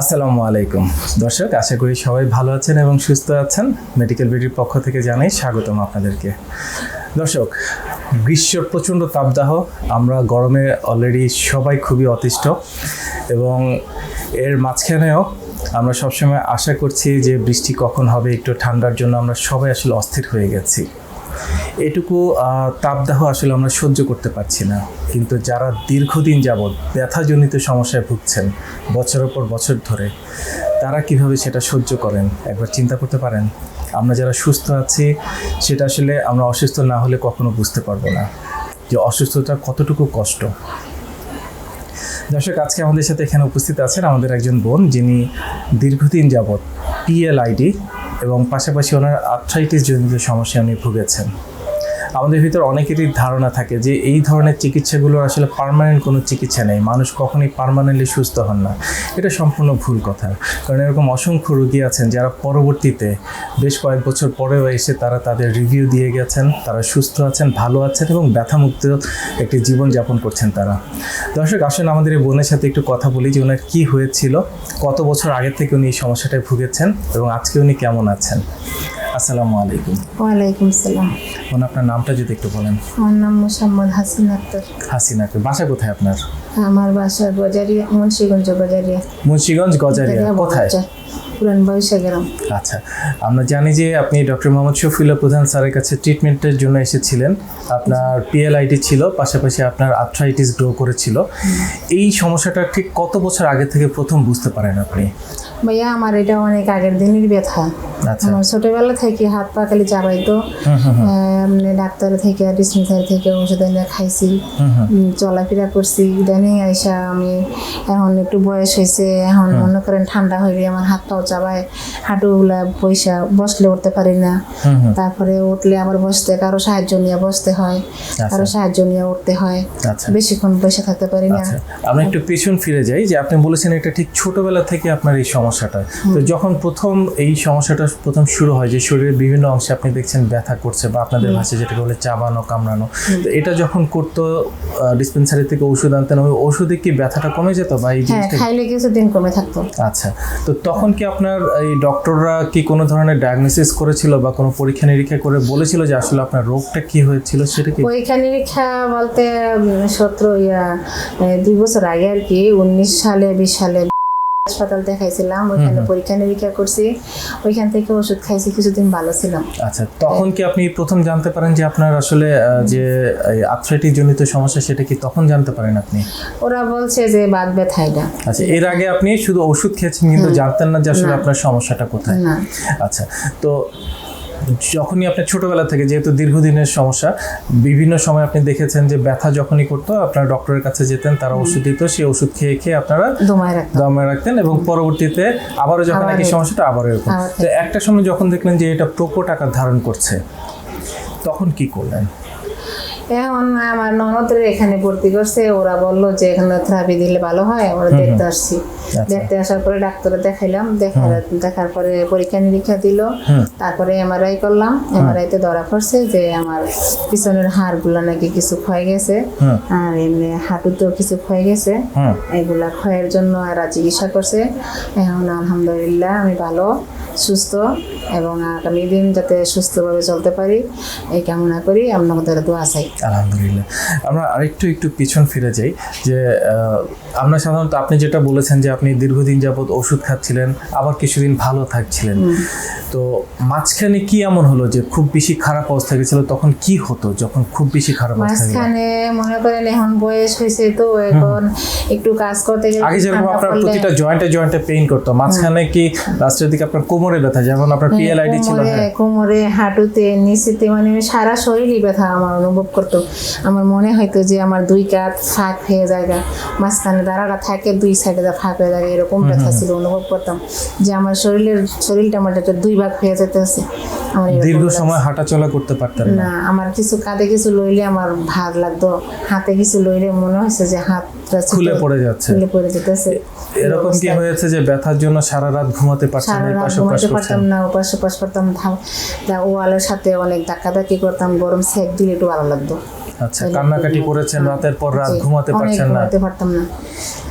আসসালামু আলাইকুম। দর্শক, আশা করি সবাই ভালো আছেন এবং সুস্থ আছেন। মেডিকেল বিডির পক্ষ থেকে জানাই স্বাগতম আপনাদেরকে। দর্শক গ্রীষ্ম প্রচণ্ড তাপদাহ, আমরা গরমে অলরেডি সবাই খুবই অতিষ্ঠ এবং এর মাঝখানেও আমরা সবসময় আশা করছি যে বৃষ্টি কখন হবে, একটু ঠান্ডার জন্য আমরা সবাই আসলে অস্থির হয়ে গেছি। এটুকু তাপদাহ আসলে আমরা সহ্য করতে পারছি না। কিন্তু যারা দীর্ঘদিন যাবৎ ব্যথাজনিত সমস্যায় ভুগছেন, বছরের পর বছর ধরে, তারা কীভাবে সেটা সহ্য করেন? একবার চিন্তা করতে পারেন। আমরা যারা সুস্থ আছি, সেটা আসলে আমরা অসুস্থ না হলে কখনো বুঝতে পারব না যে অসুস্থতা কতটুকু কষ্ট। দর্শক, আজকে আমাদের সাথে এখানে উপস্থিত আছেন আমাদের একজন বোন যিনি দীর্ঘদিন যাবৎ পিএলআইডি এবং পাশাপাশি ওনার আর্থ্রাইটিস জনিত সমস্যা উনি ভুগেছেন। আমাদের ভিতর অনেকেরই ধারণা থাকে যে এই ধরনের চিকিৎসাগুলো আসলে পার্মানেন্ট কোনো চিকিৎসা নেই। মানুষ কখনোই পার্মানেন্টলি সুস্থ হন না। এটা সম্পূর্ণ ভুল কথা। কারণ এরকম অসংখ্য রোগী আছেন যারা পরবর্তীতে বেশ কয়েক বছর পরেও এসে তারা তাদের রিভিউ দিয়ে গেছেন, তারা সুস্থ আছেন, ভালো আছেন এবং ব্যথামুক্ত একটি জীবন যাপন করছেন তারা। দর্শক, আসুন আমাদের এই বোনের সাথে একটু কথা বলি যে ওনার কী হয়েছিল, কত বছর আগে থেকে উনি এই সমস্যাটায় ভুগেছেন এবং আজকে উনি কেমন আছেন? আসসালামু আলাইকুম। ওয়ালাইকুম সালাম বোন আপনার নামটা যদি একটু বলেন। আমার নাম মোসাম্মদ হাসিন আক্তার। হাসিনাকে। বাসা কোথায় আপনার? আমার বাসা গজারিয়া মুন্সিগঞ্জ গজারিয়া। মুন্সিগঞ্জ গজারিয়া। কোথায়? পুরান বৈশা গ্রাম। আচ্ছা আমরা জানি যে আপনি ডক্টর মোহাম্মদ শফিউল্লাহ প্রধান স্যারের কাছে ট্রিটমেন্টের জন্য এসেছিলেন। আপনার পিএলআইডি ছিল পাশাপাশি আপনার আর্থ্রাইটিস গ্রো করেছিল। এই সমস্যাটা ঠিক কত বছর আগে থেকে প্রথম বুঝতে পারেন আপনি? ভাইয়া আমার এটা অনেক আগের দিনের ব্যথা। আমার ছোটবেলা থেকে হাত পা খালি চাবাইতো এমনি ডাক্তার থেকে ডিসমিসার থেকে ওষুধ এনে খাইছি। চলাফেরা করছি। ইদানিং আইসা আমি এখন একটু বয়স হয়েছে এখন মনে করেন ঠান্ডা হইলে আমার হাত পাও চাবায় হাঁটুগুলা পয়সা বসলে উঠতে পারি না। তারপরে উঠলে আবার বসতে কারও সাহায্য নিয়ে বসতে হয় কারও সাহায্য নিয়ে উঠতে হয়। আচ্ছা। বেশিক্ষণ বসে থাকতে পারি না। আচ্ছা। আমরা একটু পেছন ফিরে যাই যে আপনি বলেছেন এটা ঠিক ছোটবেলা থেকে আপনার এই সমস্যাটা। তো যখন প্রথম এই সমস্যাটা প্রথম শুরু হয় যে শরীরের বিভিন্ন অংশে আপনি দেখছেন ব্যথা করছে বা আপনাদের ভাষায় যেটাকে বলে চাবানো কামড়ানো। তো এটা যখন করতো ডিসপেন্সারি থেকে ওষুধ আনতেন ওই ওষুধে কি ব্যথাটা কমে যেত বা এই হ্যাঁ জিনিসটা খাইলে কিছুদিন কমে থাকতো। আচ্ছা। তো তখন কি আপনার এই ডক্টররা কি কোনো ধরনের ডায়াগনোসিস করেছিল বা কোনো পরীক্ষা নিরীক্ষা করে বলেছিল যে আসলে আপনার রোগটা কি হয়েছিল? সেটা কি? পরীক্ষা নিরীক্ষা বলতে সতেরো ইয়া দুই বছর আগে আর কি উনিশ সালে বিশ সালে হাসপাতাল দেখাইছিলাম ওইখানে পরীক্ষা নিরীক্ষা করছি ওইখান থেকে ওষুধ খাইছি কিছুদিন ভালো ছিলাম আচ্ছা তখন কি আপনি প্রথম জানতে পারেন যে আপনার আসলে যে আর্থ্রাইটিস জনিত সমস্যা সেটা কি তখন জানতে পারেন আপনি? ওরা বলছে যে বাদ ব্যথা এটা আচ্ছা এর আগে আপনি শুধু ওষুধ খেয়েছেন কিন্তু জানতেন না যে আসলে আপনার সমস্যাটা কোথায়। আচ্ছা তো যখনই আপনার ছোটবেলা থেকে যেহেতু দীর্ঘদিনের সমস্যা বিভিন্ন সময় আপনি দেখেছেন যে ব্যথা যখনই করতো আপনার ডক্টরের কাছে যেতেন তারা ওষুধ দিত সেই ওষুধ খেয়ে খেয়ে আপনারা দমায় রাখতেন। এবং পরবর্তীতে আবারও যখন একই সমস্যাটা আবারও এরকম। তো একটা সময় যখন দেখলেন যে এটা প্রকট আকার ধারণ করছে তখন কি করলেন? এখন আমার ননদের এখানে ভর্তি করছে ওরা বলল যে এখানে থেরাপি দিলে ভালো হয় আমরা দেখতে আসছি। দেখতে আসার পরে ডাক্তারে দেখাইলাম দেখার দেখার পরে পরীক্ষা নিরীক্ষা দিল। তারপরে এমআরআই করলাম। এমআরআই তে ধরা পড়ছে যে আমার পিছনের হাড়গুলো নাকি কিছু ক্ষয়ে গেছে। আর এমনি হাঁটুতেও কিছু ক্ষয়ে গেছে। এগুলা ক্ষয়ের জন্য এরা চিকিৎসা করছে। এখন আলহামদুলিল্লাহ আমি ভালো সুস্থ এবং আগামী দিন যাতে সুস্থভাবে চলতে পারি এই কামনা করি। আপনাদের দোয়া চাই। আলহামদুলিল্লাহ। আমরা আরেকটু একটু পিছন ফিরে যাই যে আমরা সাধারণত আপনি যেটা বলেছেন যে আপনি দীর্ঘদিন যাবত ওষুধ খাচ্ছিলেন আবার কিছুদিন ভালো থাকছিলেন। তো মাঝখানে কি এমন হলো যে খুব বেশি খারাপ অবস্থা গেছিল তখন কি হতো যখন খুব বেশি খারাপ অবস্থা মাঝখানে মনে করেন এখন বয়স হয়েছে তো এখন একটু কাজ করতে গেলে আগে যেরকম আপনার প্রতিটা জয়েন্টে জয়েন্টে পেইন করতো মাঝখানে কি লাস্টের দিকে আপনার কোমরে ব্যথা যেমন আপনার পিএলআইডি ছিল কোমরে হ্যাঁ। হাঁটুতে নিচেতে মানে সারা শরীরই ব্যথা আমার অনুভব করতো। আমার মনে হয়তো যে আমার দুই কাত ফাঁক হয়ে যায় মাঝখানে দাঁড়াটা থাকে দুই সাইডে ফাঁক হয়ে যায় এরকম ব্যথা ছিল অনুভব করতাম। যে আমার শরীরের শরীরটা আমার দুই ভাগ হয়ে যেতেছে দীর্ঘ। সময় হাঁটাচলা করতে পারতাম না। আমার কিছু কাঁধে কিছু লইলে আমার ভার লাগতো। হাতে কিছু লইলে মনে হয়েছে যে হাতটা ছোট খুলে পড়ে যাচ্ছে। খুলে পড়ে যেতেছে। এরকম কি হয়েছে যে ব্যথার জন্য সারা রাত ঘুমাতে সারা না পাশে পাশ পারতাম না ওপাশ ধাও- দা ওয়ালের সাথে অনেক ধাক্কাধাক্কি করতাম গরম সেক দিলে একটু ভালো লাগতো। আচ্ছা কান্নাকাটি করেছেন রাতের পর রাত ঘুমাতে পারছেন না। ঘুমাতে পারতাম না।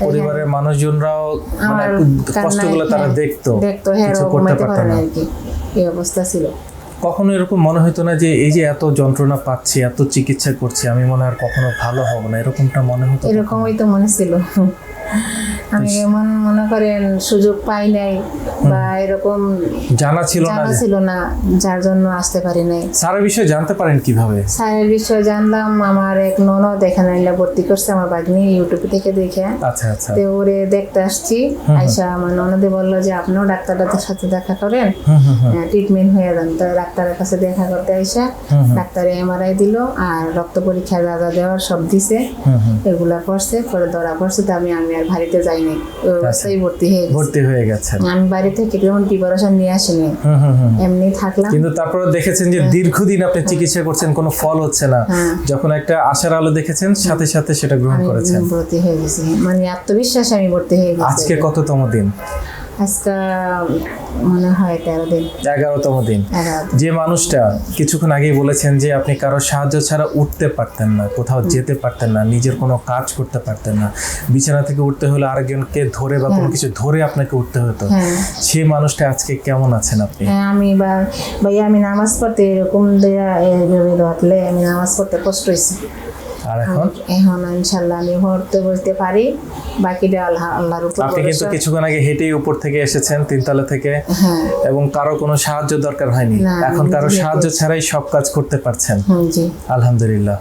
পরিবারের মানুষজনরাও মানে কষ্টগুলো তারা হ্যাঁ, দেখতো দেখতো হ্যাঁ কিছু করতে পারতাম না। এই অবস্থা ছিল। কখনো এরকম মনে হতো না যে এই যে এত যন্ত্রণা পাচ্ছি এত চিকিৎসা করছি আমি মনে হয় আর কখনো ভালো হব না এরকমটা মনে হতো এরকমই তো মনে ছিল। আমি এমন মনে করেন সুযোগ পাই নাই বা এরকম জানা ছিল না জানা ছিল না যার জন্য আসতে পারি নাই। স্যারের বিষয়ে জানতে পারেন কীভাবে? স্যারের বিষয়ে জানলাম আমার এক ননদ এখানে এনে ভর্তি করছে আমার বাগনি ইউটিউব থেকে দেখে। আচ্ছা আচ্ছা। তো ওরে দেখতে আসছি। আইসা আমার ননদে বলল যে আপনিও ডাক্তারটার সাথে দেখা করেন ট্রিটমেন্ট হয়ে যান। তো ডাক্তারের কাছে দেখা করতে আইসা। ডাক্তারে এমআরআই দিল আর রক্ত পরীক্ষা যা দেওয়ার সব দিছে। এগুলা করছে পরে ধরা পড়ছে। তো আমি আমি আর বাড়িতে যাই নাই ওই অবস্থায় ভর্তি হয়ে ভর্তি হয়ে গেছেন। আমি বাড়ি থেকে তেমন প্রিপারেশন নিয়ে আসিনি হুম হুম হুম। এমনি থাকলাম। কিন্তু তারপরে দেখেছেন যে দীর্ঘদিন আপনি চিকিৎসা করছেন কোনো ফল হচ্ছে না। হ্যাঁ। যখন একটা আশার আলো দেখেছেন সাথে সাথে সেটা গ্রহণ আমি করেছেন। ভর্তি হয়ে গেছি। মানে আত্মবিশ্বাস আমি ভর্তি হয়ে গেছি। আজকে কততম দিন? আজকে মনে হয় তেরো দিন। এগারোতম দিন। যে মানুষটা কিছুক্ষণ আগেই বলেছেন যে আপনি কারও সাহায্য ছাড়া উঠতে পারতেন না কোথাও যেতে পারতেন না নিজের কোনো কাজ করতে পারতেন না। বিছানা থেকে উঠতে হলে আরেকজনকে ধরে বা কোনো কিছু ধরে আপনাকে উঠতে হতো। হ্যাঁ। সেই মানুষটা আজকে কেমন আছেন আপনি? হ্যাঁ আমি বা ভাইয়া আমি নামাজ পড়তে এরকম ধরলে আমি নামাজ পড়তে কষ্ট হয়েছে আর এখন? এখন ইনশাআল্লাহ আমি হরতে বলতে পারি বাকিটা আল্লাহ আল্লাহর উপর আপনি কিন্তু। কিছুক্ষণ আগে হেঁটেই উপর থেকে এসেছেন তিনতলা থেকে হ্যাঁ। এবং কারও কোনো সাহায্য দরকার হয়নি। এখন কারও সাহায্য ছাড়াই সব কাজ করতে পারছেন। আলহামদুলিল্লাহ।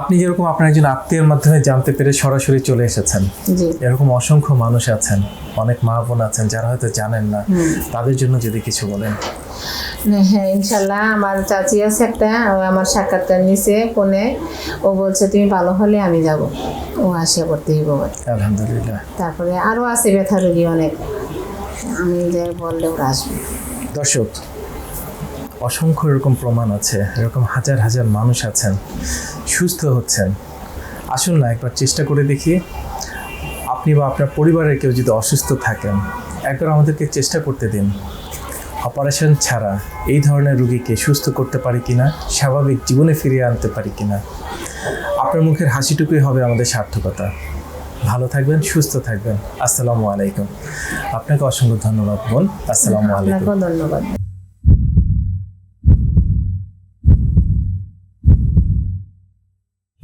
আপনি যেরকম আপনার একজন আত্মীয়ের মাধ্যমে জানতে পেরে সরাসরি চলে এসেছেন এরকম অসংখ্য মানুষ আছেন অনেক মা বোন আছেন যারা হয়তো জানেন না তাদের জন্য যদি কিছু বলেন। হ্যাঁ ইনশাল্লাহ আমার চাচি আছে একটা আমার সাক্ষাৎকার নিছে ফোনে ও বলছে তুমি ভালো হলে আমি যাব। ও আসে ভর্তি হইব আলহামদুলিল্লাহ। তারপরে আরও আছে ব্যথা রোগী অনেক। আমি যে বললে ওরা আসবে। দর্শক অসংখ্য এরকম প্রমাণ আছে এরকম হাজার হাজার মানুষ আছেন সুস্থ হচ্ছেন। আসুন না একবার চেষ্টা করে দেখি আপনি বা আপনার পরিবারের কেউ যদি অসুস্থ থাকেন একবার আমাদেরকে চেষ্টা করতে দিন। অপারেশন ছাড়া এই ধরনের রুগীকে সুস্থ করতে পারি কিনা স্বাভাবিক জীবনে ফিরিয়ে আনতে পারি কিনা আপনার মুখের হাসিটুকুই হবে আমাদের সার্থকতা। ভালো থাকবেন সুস্থ থাকবেন। আসসালামু আলাইকুম। আপনাকে অসংখ্য ধন্যবাদ বোন। আসসালামু আলাইকুম। ধন্যবাদ।